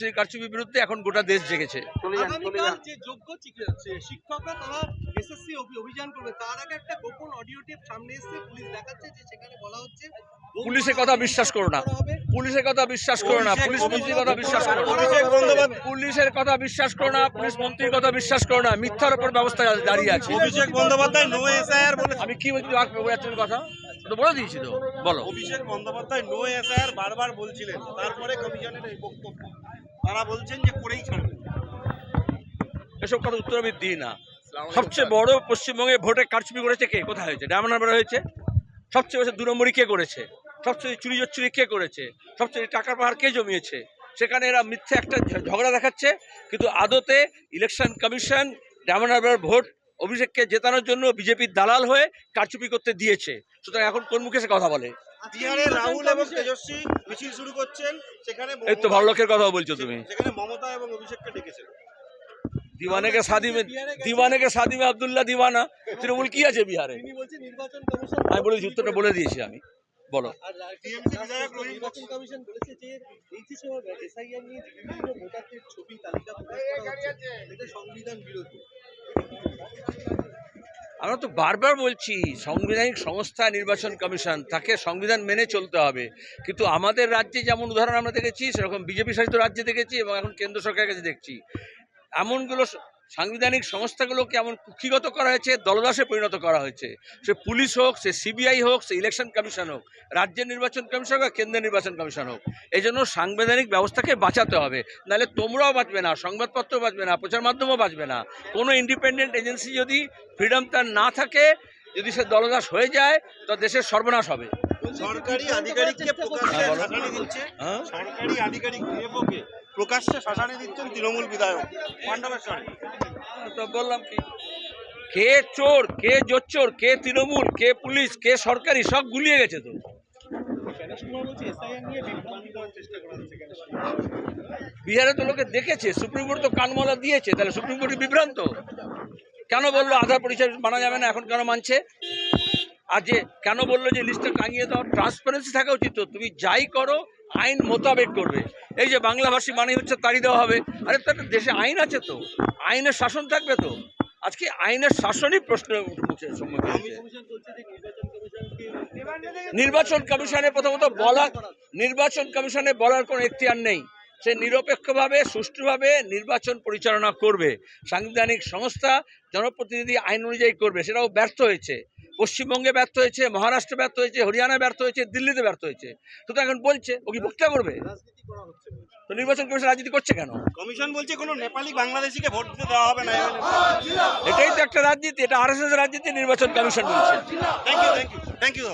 নির্বাচনী কারচুপির বিরুদ্ধে এখন গোটা দেশ জেগেছে। চলে যান চলে আগামীকাল যান। যে যোগ্য চিকি- সে- শিক্ষকরা তারা এসএসসি অভিযান করবে তার আগে একটা গোপন অডিও টেপ সামনে এসেছে পুলিশ দেখাচ্ছে যে সেখানে বলা হচ্ছে পুলিশের কথা বিশ্বাস করো না। পুলিশের কথা বিশ্বাস করো না। পুলিশ মন্ত্রীর কথা বিশ্বাস করো না। পুলিশের কথা বিশ্বাস করো না। পুলিশ মন্ত্রীর কথা বিশ্বাস করো না। মিথ্যার উপর ব্যবস্থা দাঁড়িয়ে আছে। অভিষেক বন্দ্যোপাধ্যায় নো এসআইআর বলেছে। আমি কি বলছি? কথা? তো বলে দিয়েছি তো। বলো। অভিষেক বন্দ্যোপাধ্যায় নো এসআইআর বারবার বলছিলেন। তারপরে কমিশনের এই বক্তব্য। তারা বলছেন যে করেই ছাড়বেন এসব কথা উত্তর আমি দিই না। সবচেয়ে বড় পশ্চিমবঙ্গে ভোটে কারচুপি করেছে কে? কোথায় হয়েছে? ডায়মন্ড হারবার হয়েছে? সবচেয়ে বেশি দু নম্বরই কে করেছে? সবচেয়ে চুরি চুরি কে করেছে? সবচেয়ে টাকার পাহাড় কে জমিয়েছে? সেখানে এরা মিথ্যে একটা ঝগড়া দেখাচ্ছে কিন্তু আদতে election commission Diamond Harbour vote অভিষেককে জেতানোর জন্য বিজেপির দালাল হয়ে কারচুপি করতে দিয়েছে। সুতরাং এখন কোন মুখে সে কথা বলে? বিহারে রাহুল এবং তেজস্বী মিছিল শুরু করছেন সেখানে এই তো লোকের কথা বলছো তুমি। সেখানে মমতা এবং অভিষেককে ডেকেছেন। দিওয়ানে কে শাদি में দিওয়ানে কে শাদি में আব্দুল্লাহ দিওয়ানা। তৃণমূল কি আছে বিহারে? তিনি বলছেন নির্বাচন কমিশন আমি বলেছি উত্তরটা বলে দিয়েছি আমি। বলো। সংবিধান বিরোধী। আমরা তো বারবার বলছি, সাংবিধানিক সংস্থা নির্বাচন কমিশন, তাকে সংবিধান মেনে চলতে হবে। কিন্তু আমাদের রাজ্যে যেমন উদাহরণ আমরা দেখেছি, সেরকম বিজেপি শাসিত রাজ্যে দেখেছি এবং এখন কেন্দ্র সরকারের কাছে দেখছি। এমনগুলো সাংবিধানিক সংস্থাগুলোকে এমন কুক্ষিগত করা হয়েছে দলদাসে পরিণত করা হয়েছে। সে পুলিশ হোক সে সিবিআই হোক সে ইলেকশন কমিশন হোক রাজ্যের নির্বাচন কমিশন হোক কেন্দ্রের নির্বাচন কমিশন হোক এই জন্য সাংবিধানিক ব্যবস্থাকে বাঁচাতে হবে। নাহলে তোমরাও বাঁচবে না সংবাদপত্র বাঁচবে না প্রচার মাধ্যমও বাঁচবে না। কোনো ইন্ডিপেন্ডেন্ট এজেন্সি যদি ফ্রিডম তার না থাকে যদি সে দলদাস হয়ে যায় তো দেশের সর্বনাশ হবে। সরকারি আধিকারিককে হ্যাঁ, দিচ্ছে। হ্যাঁ। সরকারি আধিকারিক প্রকাশ্যে শাসানি দিচ্ছেন তৃণমূল বিধায়ক। পাণ্ডবেশ্বরে তো বললাম কি? কে চোর, কে জোচ্চোর, কে তৃণমূল, কে পুলিশ, কে সরকারি, সব গুলিয়ে গেছে তো। বিহারে তো লোকে দেখেছে, সুপ্রিম কোর্ট তো কানমলা দিয়েছে, তাহলে সুপ্রিম কোর্ট বিভ্রান্ত। কেন বলল আধার পরিচয় মানা যাবে না, এখন কেন মানছে? আর যে কেন বলল যে লিস্টটা টাঙিয়ে দাও ট্রান্সপারেন্সি থাকা উচিত তো। তুমি যাই করো আইন মোতাবেক করবে। এই যে বাংলাভাষী মানে হচ্ছে তাড়ি দেওয়া হবে। আরে তো একটা দেশে আইন আছে তো। আইনের শাসন থাকবে তো। আজকে আইনের শাসনই প্রশ্ন নির্বাচন কমিশনে প্রথমত বলা নির্বাচন কমিশনে বলার কোনো এখতিয়ার নেই। সে নিরপেক্ষভাবে সুষ্ঠুভাবে নির্বাচন পরিচালনা করবে। সাংবিধানিক সংস্থা জনপ্রতিনিধি আইন অনুযায়ী করবে। সেটাও ব্যর্থ হয়েছে। পশ্চিমবঙ্গে ব্যর্থ হয়েছে মহারাষ্ট্র ব্যর্থ হয়েছে হরিয়ানায় ব্যর্থ হয়েছে দিল্লিতে ব্যর্থ হয়েছে। সুতরাং এখন বলছে ও কি বক্তৃতা করবে। তো নির্বাচন কমিশন রাজনীতি করছে কেন? কমিশন বলছে কোনো নেপালি বাংলাদেশিকে ভোট দিতে দেওয়া হবে না। এটাই তো একটা রাজনীতি এটা আর রাজনীতি নির্বাচন কমিশন বলছে। Thank you thank you thank you